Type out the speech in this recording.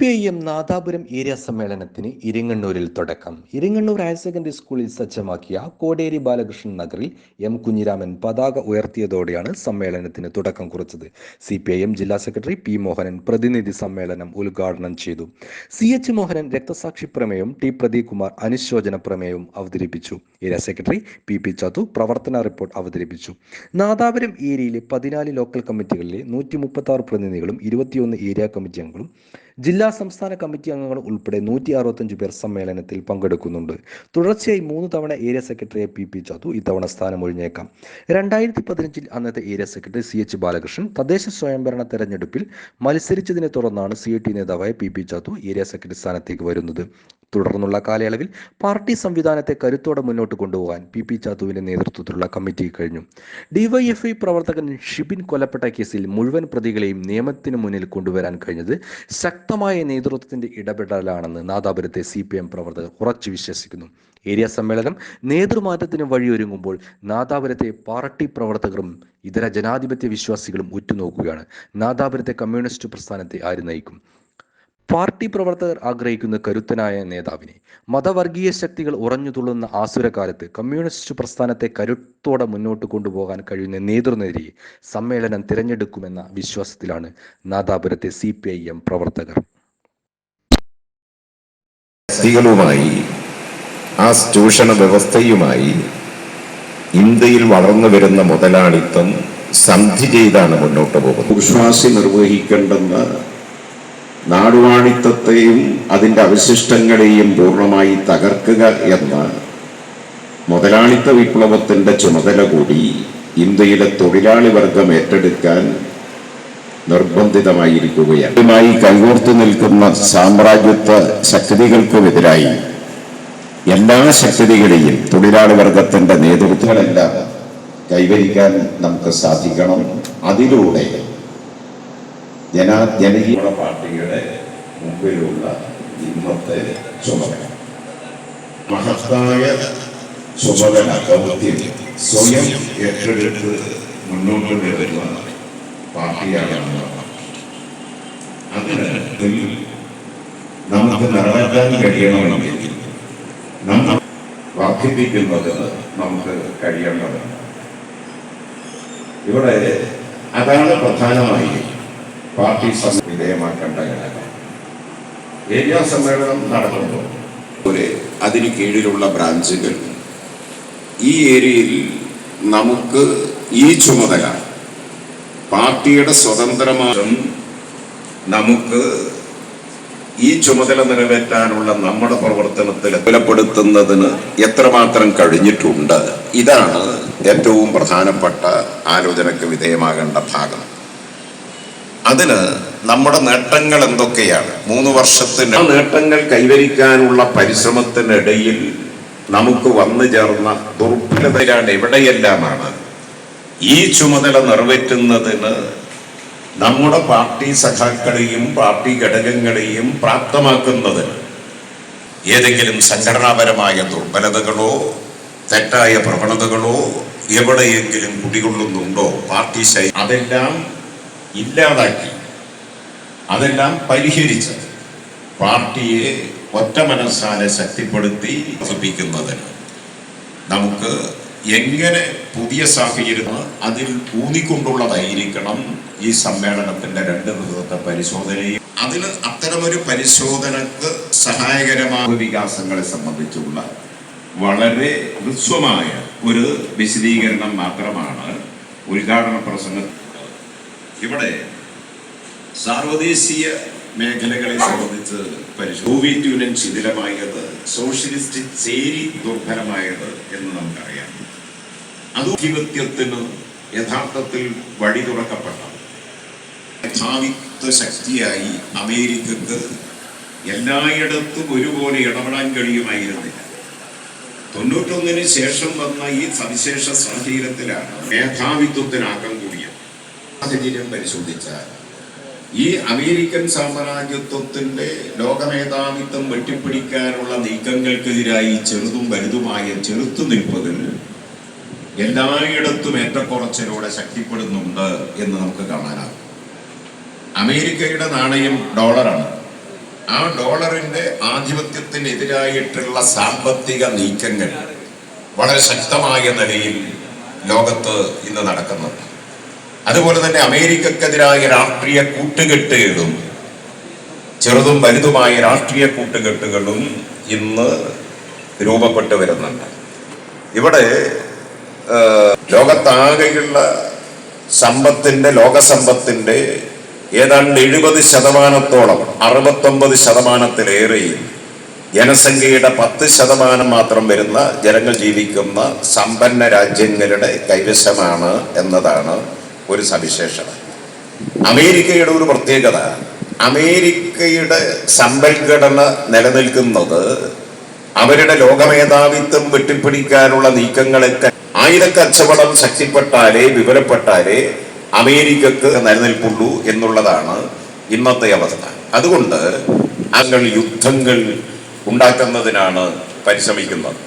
P I M Nadapuram area സമ്മേളനത്തിന് ഇരിങ്ങണ്ണൂരിൽ തുടക്കം. ഇരിങ്ങണ്ണൂർ ഹയർ സെക്കൻഡറി സ്കൂളിൽ സജ്ജമാക്കിയ കോടേരി ബാലകൃഷ്ണൻ നഗറിൽ എം കുഞ്ഞിരാമൻ പതാക ഉയർത്തിയതോടെയാണ് സമ്മേളനത്തിന് തുടക്കം കുറിച്ചത്. സി പി ഐ എം ജില്ലാ സെക്രട്ടറി പി മോഹനൻ പ്രതിനിധി സമ്മേളനം ഉദ്ഘാടനം ചെയ്തു. സി എച്ച് മോഹനൻ രക്തസാക്ഷി പ്രമേയവും ടി പ്രദീപ് കുമാർ അനുശോചന പ്രമേയവും അവതരിപ്പിച്ചു. Area secretary P P Chathu പ്രവർത്തന റിപ്പോർട്ട് അവതരിപ്പിച്ചു. നാദാപുരം ഏരിയയിലെ പതിനാല് ലോക്കൽ കമ്മിറ്റികളിലെ നൂറ്റി മുപ്പത്തി പ്രതിനിധികളും ഇരുപത്തിയൊന്ന് ഏരിയ കമ്മിറ്റി അംഗങ്ങളും ജില്ലാ സംസ്ഥാന കമ്മിറ്റി അംഗങ്ങൾ ഉൾപ്പെടെ നൂറ്റി അറുപത്തഞ്ച് പേർ സമ്മേളനത്തിൽ പങ്കെടുക്കുന്നുണ്ട്. തുടർച്ചയായി മൂന്ന് തവണ ഏരിയ സെക്രട്ടറിയെ പി പി ചാതു ഇത്തവണ സ്ഥാനമൊഴിഞ്ഞേക്കാം. രണ്ടായിരത്തി പതിനഞ്ചിൽ അന്നത്തെ area secretary C H Balakrishnan തദ്ദേശ സ്വയംഭരണ തെരഞ്ഞെടുപ്പിൽ മത്സരിച്ചതിനെ തുടർന്നാണ് സി ടി നേതാവായ P P Chathu area secretary സ്ഥാനത്തേക്ക് വരുന്നത്. തുടർന്നുള്ള കാലയളവിൽ പാർട്ടി സംവിധാനത്തെ കരുത്തോടെ മുന്നോട്ട് കൊണ്ടുപോകാൻ പി പി ചാത്തുവിന്റെ നേതൃത്വത്തിലുള്ള കമ്മിറ്റി കഴിഞ്ഞു. ഡിവൈഎഫ്ഐ പ്രവർത്തകൻ ഷിബിൻ കൊല്ലപ്പെട്ട കേസിൽ മുഴുവൻ പ്രതികളെയും നിയമത്തിന് മുന്നിൽ കൊണ്ടുവരാൻ കഴിഞ്ഞത് ശക്തമായ നേതൃത്വത്തിന്റെ ഇടപെടലാണെന്ന് നാദാപുരത്തെ സി പി എം പ്രവർത്തകർ ഉറച്ചു വിശ്വസിക്കുന്നു. ഏരിയ സമ്മേളനം നേതൃമാറ്റത്തിന് വഴിയൊരുങ്ങുമ്പോൾ നാദാപുരത്തെ പാർട്ടി പ്രവർത്തകരും ഇതര ജനാധിപത്യ വിശ്വാസികളും ഉറ്റുനോക്കുകയാണ്. നാദാപുരത്തെ കമ്മ്യൂണിസ്റ്റ് പ്രസ്ഥാനത്തെ ആര് നയിക്കും? പാർട്ടി പ്രവർത്തകർ ആഗ്രഹിക്കുന്ന കരുത്തനായ നേതാവിനെ മതവർഗീയ ശക്തികൾ ഉറഞ്ഞു തുള്ളുന്ന ആസുരകാലത്ത് കമ്മ്യൂണിസ്റ്റ് പ്രസ്ഥാനത്തെ കരുത്തോടെ മുന്നോട്ട് കൊണ്ടുപോകാൻ കഴിയുന്ന നേതൃനിരയെ സമ്മേളനം തിരഞ്ഞെടുക്കുമെന്ന വിശ്വാസത്തിലാണ് നാദാപുരത്തെ സി പി ഐ എം പ്രവർത്തകർ. ശക്തികളുമായി ആ ചൂഷണ വ്യവസ്ഥയുമായി ഇന്ത്യയിൽ വളർന്നു വരുന്ന മുതലാളിത്തം സന്ധി ചെയ്താണ് മുന്നോട്ട് പോകുന്നത്. വിശ്വാസി നിർവഹിക്കേണ്ടുന്ന നാടുവാണിത്തത്തെയും അതിന്റെ അവശിഷ്ടങ്ങളെയും പൂർണമായി തകർക്കുക എന്ന മുതലാളിത്ത വിപ്ലവത്തിന്റെ ചുമതല കൂടി ഇന്ത്യയിലെ തൊഴിലാളി വർഗം ഏറ്റെടുക്കാൻ നിർബന്ധിതമായിരിക്കുകയാണ്. ഇതുമായി കൈകോർത്തു നിൽക്കുന്ന സാമ്രാജ്യത്വ ശക്തികൾക്കുമെതിരായി എല്ലാ ശക്തികളെയും തൊഴിലാളി വർഗത്തിന്റെ നേതൃത്വങ്ങളെല്ലാം കൈവരിക്കാൻ നമുക്ക് സാധിക്കണം. അതിലൂടെ ജനാ പാർട്ടിയുടെ മുമ്പിലുള്ള ഇന്നത്തെ ചുമതല മഹത്തായ ചുമതല ദൗത്യം സ്വയം ഏറ്റെടുത്ത് മുന്നോട്ട് വരുന്ന പാർട്ടിയാണ്. അതിന് നമുക്ക് നിറവേറ്റാൻ കഴിയണമെങ്കിൽ നമ്മൾ വർദ്ധിപ്പിക്കുന്നത് നമുക്ക് കഴിയേണ്ടതാണ് ഇവിടെ അതാണ് പ്രധാനമായി പാർട്ടി വിധേയമാക്കേണ്ട ഘടകം. ഏരിയ സമ്മേളനം നടക്കുമ്പോൾ ഒരു അതിന് കീഴിലുള്ള ബ്രാഞ്ചുകൾ ഈ ഏരിയയിൽ നമുക്ക് ഈ ചുമതല പാർട്ടിയുടെ സ്വതന്ത്രമായും നമുക്ക് ഈ ചുമതല നിറവേറ്റാനുള്ള നമ്മുടെ പ്രവർത്തനത്തിൽ ബലപ്പെടുത്തുന്നതിന് എത്രമാത്രം കഴിഞ്ഞിട്ടുണ്ട്? ഇതാണ് ഏറ്റവും പ്രധാനപ്പെട്ട ആലോചനയ്ക്ക് വിധേയമാകേണ്ട ഭാഗം. അതിന് നമ്മുടെ നേട്ടങ്ങൾ എന്തൊക്കെയാണ്? മൂന്ന് വർഷത്തിന് നേട്ടങ്ങൾ കൈവരിക്കാനുള്ള പരിശ്രമത്തിനിടയിൽ നമുക്ക് വന്നു ചേർന്ന ദുർബലതയാണ് എവിടെയെല്ലാമാണ് ഈ ചുമതല നിറവേറ്റുന്നതിന് നമ്മുടെ പാർട്ടി സഖാക്കളെയും പാർട്ടി ഘടകങ്ങളെയും പ്രാപ്തമാക്കുന്നതിന് ഏതെങ്കിലും സംഘടനാപരമായ ദുർബലതകളോ തെറ്റായ പ്രവണതകളോ എവിടെയെങ്കിലും കുടികൊള്ളുന്നുണ്ടോ? പാർട്ടി ശൈലി അതെല്ലാം ഇല്ലാതാക്കി. അതെല്ലാം പരിഹരിച്ച് പാർട്ടിയെ ഒറ്റ മനസ്സാലെ ശക്തിപ്പെടുത്തി വർദ്ധിപ്പിക്കുന്നതിന് നമുക്ക് എങ്ങനെ പുതിയ സാഹചര്യം അതിൽ ഊന്നിക്കൊണ്ടുള്ളതായിരിക്കണം ഈ സമ്മേളനത്തിന്റെ രണ്ട് ദിവസത്തെ പരിശോധനയും. അതിൽ അത്തരമൊരു പരിശോധനക്ക് സഹായകരമായ വികാസങ്ങളെ സംബന്ധിച്ചുള്ള വളരെ ഹൃസ്വമായ ഒരു വിശദീകരണം മാത്രമാണ് ഉദ്ഘാടന പ്രസംഗം ഇവിടെ സാർവദേശീയ മേഖലകളെ സംബന്ധിച്ച് സോവിയറ്റ് യൂണിയൻ ശിഥിലമായത് സോഷ്യലിസ്റ്റ് ചേരി ദുർബലമായത് എന്ന് നമുക്കറിയാം. അധിപത്യത്തിന് യഥാർത്ഥത്തിൽ വഴി തുറക്കപ്പെട്ട ശക്തിയായി അമേരിക്കക്ക് എല്ലായിടത്തും ഒരുപോലെ ഇടപെടാൻ കഴിയുമായിരുന്നില്ല. തൊണ്ണൂറ്റൊന്നിന് ശേഷം വന്ന ഈ സവിശേഷ സാഹചര്യത്തിലാണ് മേധാവിത്വത്തിന് ആക്കം കൂടിയത് സാഹചര്യം പരിശോധിച്ചാൽ. ഈ അമേരിക്കൻ സാമ്രാജ്യത്വത്തിന്റെ ലോകമേധാവിത്വം വെട്ടിപ്പിടിക്കാനുള്ള നീക്കങ്ങൾക്കെതിരായി ചെറുതും വലുതുമായ ചെറുത്തുനിൽപ്പതിൽ എല്ലായിടത്തും ഏറ്റക്കുറച്ചിലൂടെ ശക്തിപ്പെടുന്നുണ്ട് എന്ന് നമുക്ക് കാണാനാകും. അമേരിക്കയുടെ നാണയം ഡോളറാണ്. ആ ഡോളറിന്റെ ആധിപത്യത്തിനെതിരായിട്ടുള്ള സാമ്പത്തിക നീക്കങ്ങൾ വളരെ ശക്തമായ നിലയിൽ ലോകത്ത് ഇന്ന് നടക്കുന്നുണ്ട്. അതുപോലെ തന്നെ അമേരിക്കക്കെതിരായ രാഷ്ട്രീയ കൂട്ടുകെട്ടുകളും ചെറുതും വലുതുമായ രാഷ്ട്രീയ കൂട്ടുകെട്ടുകളും ഇന്ന് രൂപപ്പെട്ടു വരുന്നുണ്ട്. ഇവിടെ ലോകത്താകെയുള്ള സമ്പത്തിന്റെ ലോകസമ്പത്തിന്റെ ഏതാണ്ട് എഴുപത് ശതമാനത്തോളം അറുപത്തൊമ്പത് ശതമാനത്തിലേറെയും ജനസംഖ്യയുടെ പത്ത് ശതമാനം മാത്രം വരുന്ന ജനങ്ങൾ ജീവിക്കുന്ന സമ്പന്ന രാജ്യങ്ങളുടെ കൈവശമാണ് എന്നതാണ് ഒരു സവിശേഷത. അമേരിക്കയുടെ ഒരു പ്രത്യേകത അമേരിക്കയുടെ സമ്പൽഘടന നിലനിൽക്കുന്നത് അവരുടെ ലോകമേധാവിത്വം വെട്ടിപ്പിടിക്കാനുള്ള നീക്കങ്ങളൊക്കെ ആയുധക്കച്ചവടം ശക്തിപ്പെട്ടാലേ വിവരപ്പെട്ടാലേ അമേരിക്കക്ക് നിലനിൽപ്പുള്ളൂ എന്നുള്ളതാണ് ഇന്നത്തെ അവസ്ഥ. അതുകൊണ്ട് അങ്ങൾ യുദ്ധങ്ങൾ ഉണ്ടാക്കുന്നതിനാണ് പരിശ്രമിക്കുന്നത്.